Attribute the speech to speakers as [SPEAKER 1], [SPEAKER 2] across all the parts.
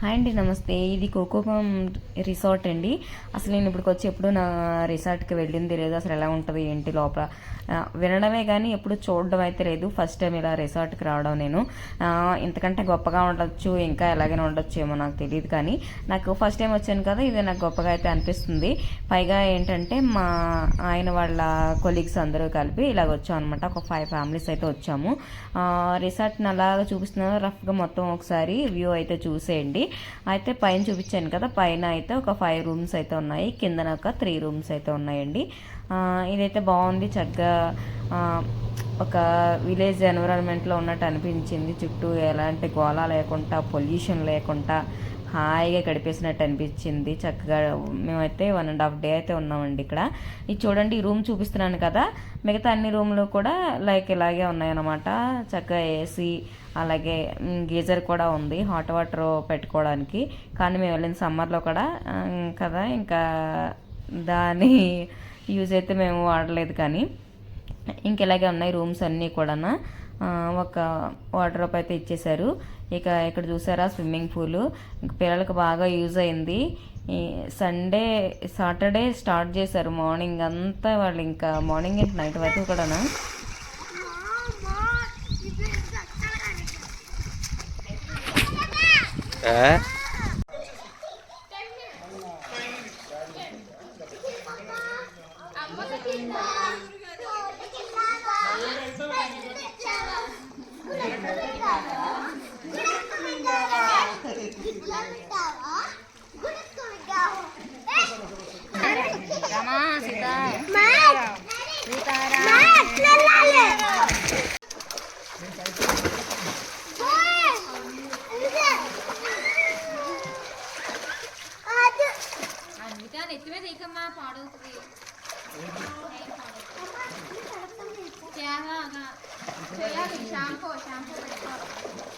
[SPEAKER 1] Hi అండి నమస్తే. ఇది కోకోపం రిసార్ట్ అండి. అసలు నేను ఇప్పటికి వచ్చి ఎప్పుడు నా రిసార్ట్కి వెళ్ళింది లేదు. అసలు ఎలా ఉంటుంది ఏంటి లోపల? వినడమే కానీ ఎప్పుడు చూడడం అయితే లేదు. ఫస్ట్ టైం ఇలా రిసార్ట్కి రావడం నేను. ఇంతకంటే గొప్పగా ఉండొచ్చు ఇంకా ఎలాగైనా ఉండొచ్చు ఏమో నాకు తెలియదు కానీ నాకు ఫస్ట్ టైం వచ్చాను కదా ఇది నాకు గొప్పగా అయితే అనిపిస్తుంది. పైగా ఏంటంటే మా ఆయన వాళ్ళ కొలీగ్స్ అందరూ కలిపి ఇలాగ వచ్చాం అనమాట ఒక ఫైవ్ ఫ్యామిలీస్ అయితే వచ్చాము. రిసార్ట్ని అలాగ చూపిస్తున్నాను రఫ్గా మొత్తం ఒకసారి వ్యూ అయితే చూసేయండి. అయితే పైన చూపించాను కదా పైన అయితే ఒక ఫైవ్ రూమ్స్ అయితే ఉన్నాయి. కిందన ఒక త్రీ రూమ్స్ అయితే ఉన్నాయండి. ఆ, ఇదైతే బాగుంది చక్కగా ఆ, ఒక విలేజ్ ఎన్విరాన్మెంట్లో ఉన్నట్టు అనిపించింది. చుట్టూ ఎలాంటి గోళ లేకుండా పొల్యూషన్ లేకుండా హాయిగా గడిపేసినట్టు అనిపించింది. చక్కగా మేమైతే వన్ అండ్ హాఫ్ డే అయితే ఉన్నామండి ఇక్కడ. ఇది చూడండి ఈ రూమ్ చూపిస్తున్నాను కదా. మిగతా అన్ని రూమ్లు కూడా లైక్ ఇలాగే ఉన్నాయన్నమాట. చక్కగా ఏసీ అలాగే గీజర్ కూడా ఉంది. హాట్ వాటర్ పెట్టుకోవడానికి. కానీ మేము వెళ్ళిన సమ్మర్లో కూడా కదా ఇంకా దాని యూజ్ అయితే మేము వాడలేదు కానీ. ఇంక ఇలాగే ఉన్నాయి రూమ్స్ అన్నీ కూడా ఒక వాటర్ అయితే ఇచ్చేశారు. ఇక ఇక్కడ చూసారా? Swimming pool. ఇంక పిల్లలకు బాగా యూజ్ అయింది. ఈ సండే సాటర్డే స్టార్ట్ చేశారు మార్నింగ్ అంతా వాళ్ళు. ఇంకా మార్నింగ్ ఏంటి? నైట్ వరకు కూడానా?
[SPEAKER 2] అందుకే నెత్తిమే తీకమ్మా పాడవుతుంది చేయాలా చేయాలి షాంపూ షాంపూ పెట్టుకోవాలి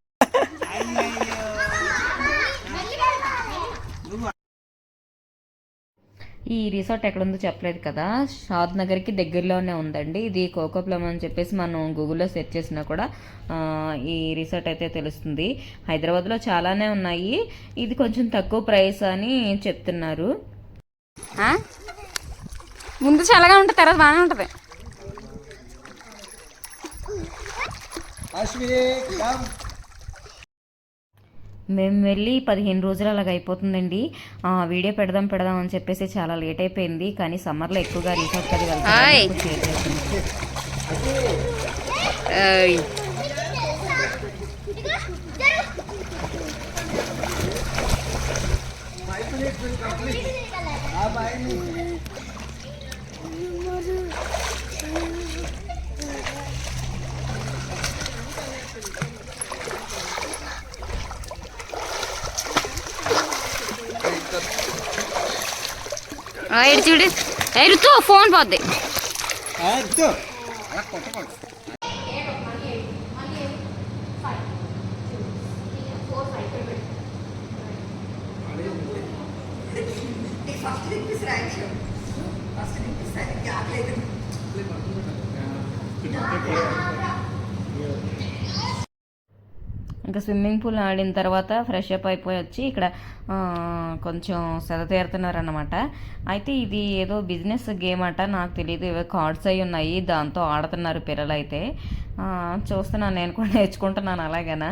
[SPEAKER 1] ఈ రిసార్ట్ ఎక్కడుందో చెప్పలేదు కదా. షాద్ నగర్కి దగ్గరలోనే ఉందండి. ఇది కోకోప్లమ్ అని చెప్పేసి మనం గూగుల్లో సెర్చ్ చేసినా కూడా ఆ, ఈ రిసార్ట్ అయితే తెలుస్తుంది. హైదరాబాద్లో చాలానే ఉన్నాయి. ఇది కొంచెం తక్కువ ప్రైస్ అని చెప్తున్నారు.
[SPEAKER 2] ముందు చల్లగా ఉంటుంది తర్వాత బాగానే ఉంటుంది.
[SPEAKER 1] మేము వెళ్ళి పదిహేను రోజులు అలాగ అయిపోతుందండి వీడియో పెడదాం పెడదాం అని చెప్పేసి చాలా లేట్ అయిపోయింది. కానీ సమ్మర్లో ఎక్కువగా రిసార్ట్ అది
[SPEAKER 2] హాయ్.
[SPEAKER 1] వెళ్తాం
[SPEAKER 2] ఇటు చూడు. ఏ రుతు ఫోన్ పోద్ది.
[SPEAKER 1] ఇంకా స్విమ్మింగ్ పూల్ ఆడిన తర్వాత ఫ్రెష్ అప్ అయిపోయి వచ్చి ఇక్కడ కొంచెం సెద తీరుతున్నారన్నమాట అయితే ఇది ఏదో బిజినెస్ గేమ్ అట నాకు తెలియదు ఏవో కార్డ్స్ అయి ఉన్నాయి. దాంతో ఆడుతున్నారు పిల్లలు అయితే చూస్తున్నాను. నేను కూడా నేర్చుకుంటున్నాను అలాగేనా?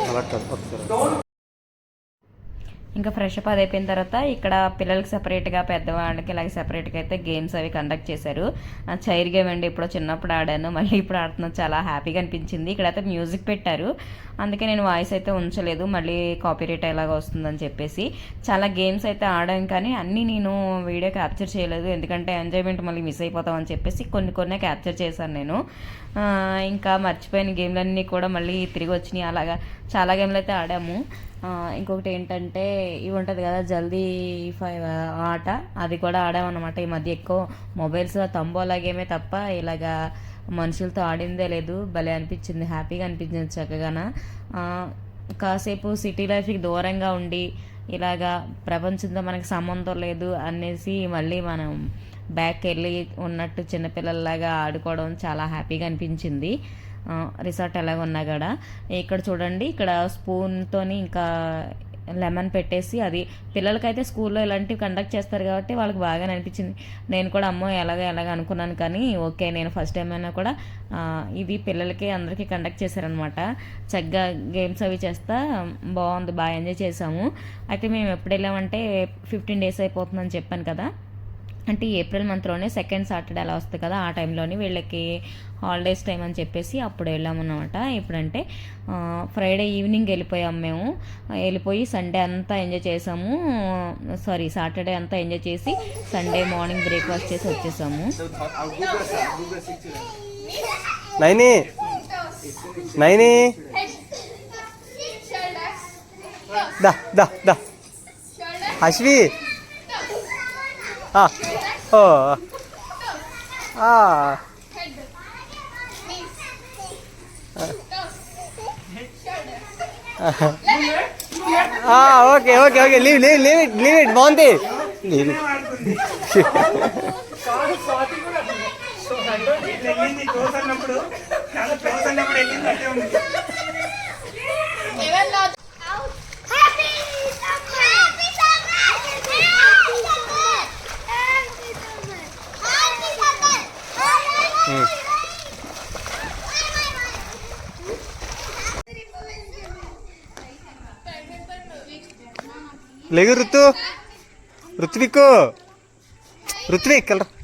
[SPEAKER 3] అలా కాదు ఒకసారి
[SPEAKER 1] ఇంకా ఫ్రెష్ అప్ అది అయిపోయిన తర్వాత ఇక్కడ పిల్లలకి సెపరేట్గా పెద్దవాళ్ళకి ఇలాగ సెపరేట్గా అయితే గేమ్స్ అవి కండక్ట్ చేశారు. చైర్ గేమ్ అండి ఇప్పుడు చిన్నప్పుడు ఆడాను మళ్ళీ ఇప్పుడు ఆడుతున్నాను చాలా హ్యాపీగా అనిపించింది. ఇక్కడైతే మ్యూజిక్ పెట్టారు. అందుకే నేను వాయిస్ అయితే ఉంచలేదు మళ్ళీ కాపీరైట్ ఎలాగ వస్తుందని చెప్పేసి. చాలా గేమ్స్ అయితే ఆడాను కానీ అన్నీ నేను వీడియో క్యాప్చర్ చేయలేదు. ఎందుకంటే ఎంజాయ్మెంట్ మళ్ళీ మిస్ అయిపోతామని చెప్పేసి కొన్ని కొన్ని క్యాప్చర్ చేశాను నేను. ఇంకా మర్చిపోయిన గేమ్లన్నీ కూడా మళ్ళీ తిరిగి వచ్చినాయి. అలాగా చాలా గేమ్లు అయితే ఆడాము. ఇంకొకటి ఏంటంటే ఇవి ఉంటుంది కదా జల్దీ ఫైవ్ ఆట. అది కూడా ఆడామన్నమాట. ఈ మధ్య ఎక్కువ మొబైల్స్ తంబోలా గేమే తప్ప ఇలాగా మనుషులతో ఆడిందే లేదు. భలే అనిపించింది. హ్యాపీగా అనిపించింది చక్కగాన. కాసేపు సిటీ లైఫ్కి దూరంగా ఉండి ఇలాగా ప్రపంచంతో మనకి సంబంధం లేదు అనేసి మళ్ళీ మనం బ్యాక్ వెళ్ళి ఉన్నట్టు చిన్నపిల్లల్లాగా ఆడుకోవడం చాలా హ్యాపీగా అనిపించింది. రిసార్ట్ ఎలాగ ఉన్నా కూడా. ఇక్కడ చూడండి ఇక్కడ స్పూన్తోని ఇంకా లెమన్ పెట్టేసి అది పిల్లలకైతే స్కూల్లో ఇలాంటివి కండక్ట్ చేస్తారు కాబట్టి వాళ్ళకి బాగా అనిపించింది. నేను కూడా అమ్మో ఎలాగ ఎలాగ అనుకున్నాను కానీ ఓకే నేను ఫస్ట్ టైం అయినా కూడా ఇది పిల్లలకి అందరికీ కండక్ట్ చేశారనమాట చక్కగా గేమ్స్ అవి చేస్తా బాగుంది బాగా ఎంజాయ్ చేసాము అయితే మేము ఎప్పుడు వెళ్ళామంటే ఫిఫ్టీన్ డేస్ అయిపోతుందని చెప్పాను కదా. అంటే ఏప్రిల్ మంత్లోనే సెకండ్ సాటర్డే అలా వస్తుంది కదా ఆ టైంలోని వీళ్ళకి హాలిడేస్ టైం అని చెప్పేసి అప్పుడు వెళ్ళామన్నమాట ఇప్పుడంటే ఫ్రైడే ఈవినింగ్ వెళ్ళిపోయాం మేము. వెళ్ళిపోయి సండే అంతా ఎంజాయ్ చేసాము. సారీ సాటర్డే అంతా ఎంజాయ్ చేసి సండే మార్నింగ్ బ్రేక్ఫాస్ట్ చేసి వచ్చేసాము.
[SPEAKER 3] నైని నైని. దా దా దా. అశ్వి. ఆ, ఓ ఆ, ఆ, okay okay okay leave leave leave it leave it బాగుంది లీవ్ ఇట్
[SPEAKER 4] వెళ్ళింది క్లోజ్ అన్నప్పుడు చాలా క్లోజ్
[SPEAKER 3] లేదు ఋతు. ఋత్విక్. ఋత్విక్ వెళ్ళరా.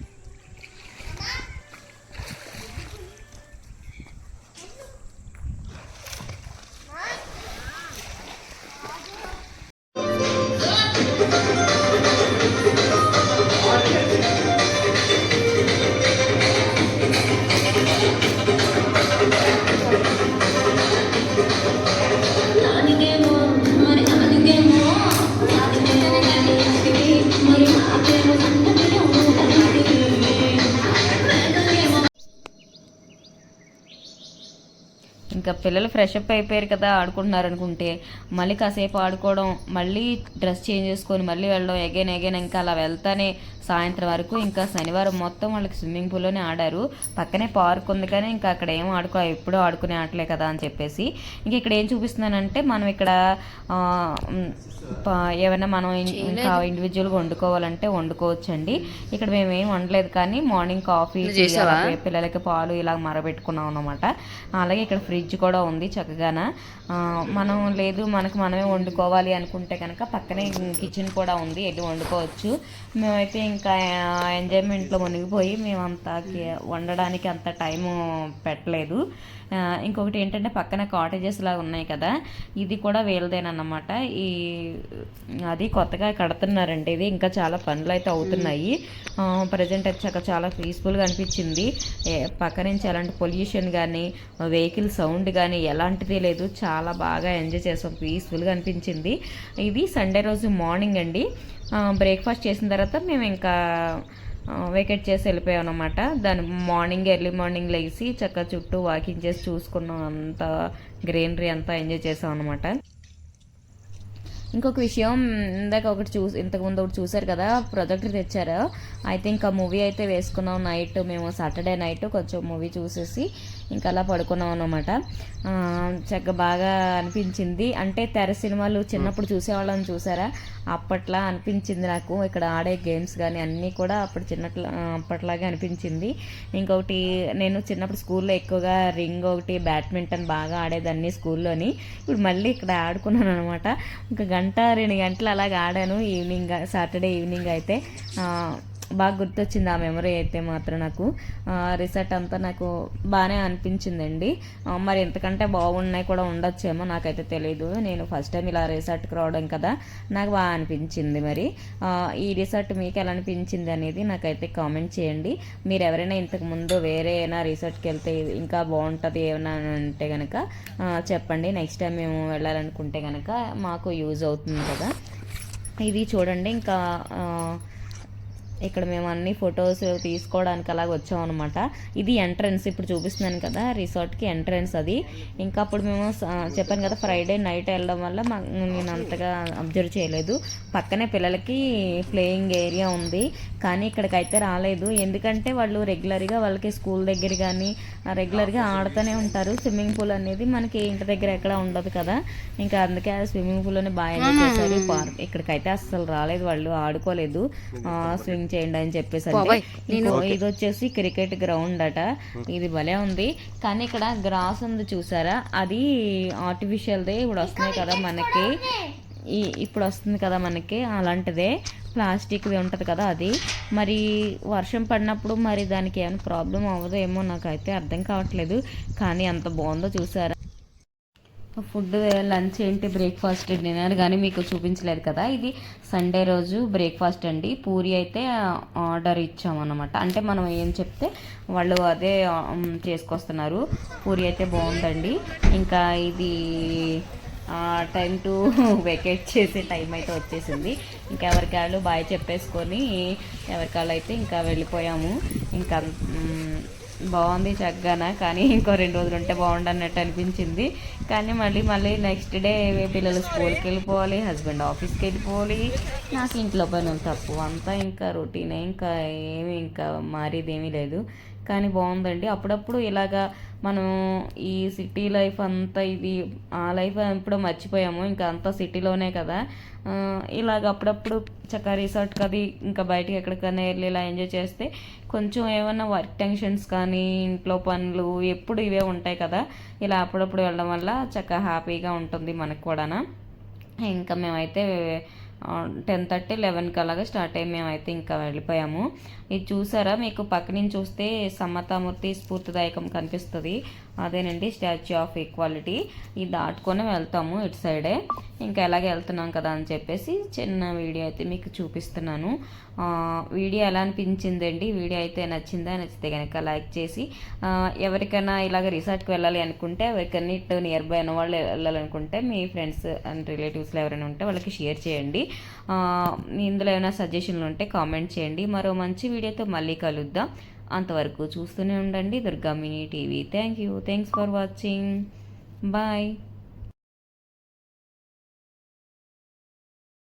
[SPEAKER 1] ఇంకా పిల్లలు ఫ్రెష్ అప్ అయిపోయారు కదా ఆడుకుంటున్నారు అనుకుంటే మళ్ళీ కాసేపు ఆడుకోవడం మళ్ళీ డ్రెస్ చేంజ్ చేసుకొని మళ్ళీ వెళ్ళడం ఎగైన్ ఎగైన్ ఇంకా అలా వెళ్తానే సాయంత్రం వరకు ఇంకా శనివారం మొత్తం వాళ్ళకి స్విమ్మింగ్ పూల్లోనే ఆడారు. పక్కనే పార్క్ ఉంది కానీ ఇంకా అక్కడ ఏం ఆడుకో ఎప్పుడూ ఆడుకునే ఆటలే కదా అని చెప్పేసి. ఇంక ఇక్కడ ఏం చూపిస్తున్నానంటే మనం ఇక్కడ ఏమైనా మనం ఇంకా ఇండివిజువల్గా వండుకోవాలంటే వండుకోవచ్చు అండి ఇక్కడ మేము ఏం వండలేదు కానీ మార్నింగ్ కాఫీ? పిల్లలకి పాలు ఇలా మరబెట్టుకున్నాం అనమాట అలాగే ఇక్కడ ఫ్రిడ్జ్ కూడా ఉంది చక్కగాన. మనం లేదు మనకు మనమే వండుకోవాలి అనుకుంటే కనుక పక్కనే కిచెన్ కూడా ఉంది వెళ్ళి వండుకోవచ్చు. మేమైతే ఇంకా ఎంజాయ్మెంట్లో మునిగిపోయి మేమంతా వండడానికి అంత టైము పెట్టలేదు. ఇంకొకటి ఏంటంటే పక్కన కాటేజెస్ లాగా ఉన్నాయి కదా ఇది కూడా వీళ్ళదేనన్నమాట. ఈ అది కొత్తగా కడుతున్నారండి ఇది. ఇంకా చాలా పనులు అయితే అవుతున్నాయి. ప్రజెంట్ వచ్చాక చాలా పీస్ఫుల్గా అనిపించింది. పక్క నుంచి ఎలాంటి పొల్యూషన్ కానీ వెహికల్ సౌండ్ కానీ ఎలాంటిది లేదు. చాలా బాగా ఎంజాయ్ చేసాం. పీస్ఫుల్గా అనిపించింది. ఇది సండే రోజు మార్నింగ్ అండి. బ్రేక్ఫాస్ట్ చేసిన తర్వాత మేము ఇంకా వేకెట్ చేసి వెళ్ళిపోయాం అనమాట దాని మార్నింగ్ ఎర్లీ మార్నింగ్ లేచి చక్కగా చుట్టూ వాకింగ్ చేసి చూసుకున్నాం. అంత గ్రీనరీ అంతా ఎంజాయ్ చేసాం అనమాట ఇంకొక విషయం ఇందాక ఒకటి చూ ఇంతకుముందు ఒకటి చూసారు కదా ప్రొజెక్టర్ తెచ్చారు. అయితే ఇంకా మూవీ అయితే వేసుకున్నాం నైట్ మేము సాటర్డే నైట్ కొంచెం మూవీ చూసేసి ఇంకా అలా పడుకున్నాం అనమాట చక్కగా బాగా అనిపించింది. అంటే తెర సినిమాలు చిన్నప్పుడు చూసేవాళ్ళని చూసారా? అప్పట్లా అనిపించింది నాకు. ఇక్కడ ఆడే గేమ్స్ కానీ అన్నీ కూడా అప్పుడు చిన్నట్లా అప్పట్లాగే అనిపించింది. ఇంకొకటి నేను చిన్నప్పుడు స్కూల్లో ఎక్కువగా రింగ్ ఒకటి బ్యాడ్మింటన్ బాగా ఆడేదాన్ని స్కూల్లోని. ఇప్పుడు మళ్ళీ ఇక్కడ ఆడుకున్నాను అనమాట ఒక గంట రెండు గంటలు అలాగ ఆడాను. ఈవినింగ్ సాటర్డే ఈవినింగ్ అయితే బాగా గుర్తొచ్చింది ఆ మెమరీ అయితే మాత్రం నాకు. రిసార్ట్ అంతా నాకు బాగానే అనిపించిందండి. మరి ఎంతకంటే బాగున్నాయి కూడా ఉండొచ్చేమో నాకైతే తెలియదు నేను ఫస్ట్ టైం ఇలా రిసార్ట్కి రావడం కదా నాకు బాగా అనిపించింది మరి. ఈ రిసార్ట్ మీకు ఎలా అనిపించింది అనేది నాకైతే కామెంట్ చేయండి. మీరు ఎవరైనా ఇంతకు ముందు వేరే ఏమైనా రిసార్ట్కి వెళ్తే ఇంకా బాగుంటుంది ఏమైనా అంటే కనుక చెప్పండి. నెక్స్ట్ టైం మేము వెళ్ళాలనుకుంటే కనుక మాకు యూజ్ అవుతుంది కదా. ఇది చూడండి ఇంకా ఇక్కడ మేము అన్ని ఫొటోస్ తీసుకోవడానికి అలాగ వచ్చామన్నమాట ఇది ఎంట్రన్స్ ఇప్పుడు చూపిస్తున్నాను కదా రిసార్ట్కి ఎంట్రన్స్ అది. ఇంకా అప్పుడు మేము చెప్పాను కదా ఫ్రైడే నైట్ వెళ్ళడం వల్ల నేను అంతగా అబ్జర్వ్ చేయలేదు. పక్కనే పిల్లలకి ప్లేయింగ్ ఏరియా ఉంది కానీ ఇక్కడికైతే రాలేదు. ఎందుకంటే వాళ్ళు రెగ్యులర్గా వాళ్ళకి స్కూల్ దగ్గర కానీ రెగ్యులర్గా ఆడుతూనే ఉంటారు. స్విమ్మింగ్ పూల్ అనేది మనకి ఇంటి దగ్గర ఎక్కడ ఉండదు కదా. ఇంకా అందుకే ఆ స్విమ్మింగ్ పూల్లోనే బాగా ఎంజాయ్ చేశారు. పార్క్ ఇక్కడికైతే అస్సలు రాలేదు వాళ్ళు ఆడుకోలేదు. స్విమ్ చేయండి అని చెప్పేసి. ఇంకో ఇది వచ్చేసి క్రికెట్ గ్రౌండ్ అట. ఇది భలే ఉంది. కానీ ఇక్కడ గ్రాస్ ఉంది చూసారా? అది ఆర్టిఫిషియల్దే ఇప్పుడు వస్తున్నాయి కదా మనకి. ఈ ఇప్పుడు వస్తుంది కదా మనకి అలాంటిదే. ప్లాస్టిక్ది ఉంటుంది కదా అది. మరి వర్షం పడినప్పుడు మరి దానికి ఏమైనా ప్రాబ్లం అవ్వదో ఏమో నాకైతే అర్థం కావట్లేదు. కానీ అంత బాగుందో చూసారా? ఫుడ్ లంచ్ ఏంటి బ్రేక్ఫాస్ట్ డిన్నర్ కానీ మీకు చూపించలేదు కదా. ఇది సండే రోజు బ్రేక్ఫాస్ట్ అండి. పూరి అయితే ఆర్డర్ ఇచ్చామన్నమాట. అంటే మనం ఏం చెప్తే వాళ్ళు అదే చేసుకొస్తున్నారు. పూరి అయితే బాగుందండి. ఇంకా ఇది టైం టు వెకేట్ చేసే టైం అయితే వచ్చేసింది. ఇంకా ఎవరికాళ్ళు బాయ్ చెప్పేసుకొని ఎవరికాళ్ళు అయితే ఇంకా వెళ్ళిపోయాము. ఇంకా బాగుంది చక్కగాన కానీ ఇంకో రెండు రోజులు ఉంటే బాగుండు అన్నట్టు అనిపించింది. కానీ మళ్ళీ మళ్ళీ నెక్స్ట్ డే పిల్లలు స్కూల్కి వెళ్ళిపోవాలి హస్బెండ్ ఆఫీస్కి వెళ్ళిపోవాలి. నాకు ఇంట్లో పనులు తప్పు అంతా ఇంకా రొటీనే ఇంకా ఏమి ఇంకా మారేది ఏమీ లేదు. కానీ బాగుందండి. అప్పుడప్పుడు ఇలాగా మనం ఈ సిటీ లైఫ్ అంతా ఇది ఆ లైఫ్ ఎప్పుడో మర్చిపోయాము. ఇంకా అంతా సిటీలోనే కదా. ఇలాగ అప్పుడప్పుడు చక్కగా రిసార్ట్కి అది ఇంకా బయటికి ఎక్కడికైనా వెళ్ళి ఇలా ఎంజాయ్ చేస్తే కొంచెం ఏమైనా వర్క్ టెన్షన్స్ కానీ ఇంట్లో పనులు ఎప్పుడు ఇవే ఉంటాయి కదా. ఇలా అప్పుడప్పుడు వెళ్ళడం వల్ల చక్కగా హ్యాపీగా ఉంటుంది మనకు కూడానా. ఇంకా మేమైతే టెన్ థర్టీ లెవెన్కి అలాగా స్టార్ట్ అయ్యి మేమైతే ఇంకా వెళ్ళిపోయాము. ఇది చూసారా? మీకు పక్క నుంచి చూస్తే సమతామూర్తి స్ఫూర్తిదాయకం కనిపిస్తుంది. అదేనండి స్టాచ్యూ ఆఫ్ ఈక్వాలిటీ. ఇది దాటుకొని వెళ్తాము ఇటు సైడే. ఇంకా ఎలాగే వెళ్తున్నాం కదా అని చెప్పేసి చిన్న వీడియో అయితే మీకు చూపిస్తున్నాను. వీడియో ఎలా అనిపించిందండి? వీడియో అయితే నచ్చిందా? నచ్చితే కనుక లైక్ చేసి ఎవరికైనా ఇలాగ రిసార్ట్కి వెళ్ళాలి అనుకుంటే ఎవరికైనా ఇటు నియర్ బై ఉన్న వాళ్ళు వెళ్ళాలనుకుంటే మీ ఫ్రెండ్స్ అండ్ రిలేటివ్స్లో ఎవరైనా ఉంటే వాళ్ళకి షేర్ చేయండి. ఇందులో ఏమైనా సజెషన్లు ఉంటే కామెంట్ చేయండి. మరో మంచి వీడియోతో మళ్ళీ కలుద్దాం. అంతవరకు చూస్తూనే ఉండండి. Durga mini TV. Thank you thanks for watching bye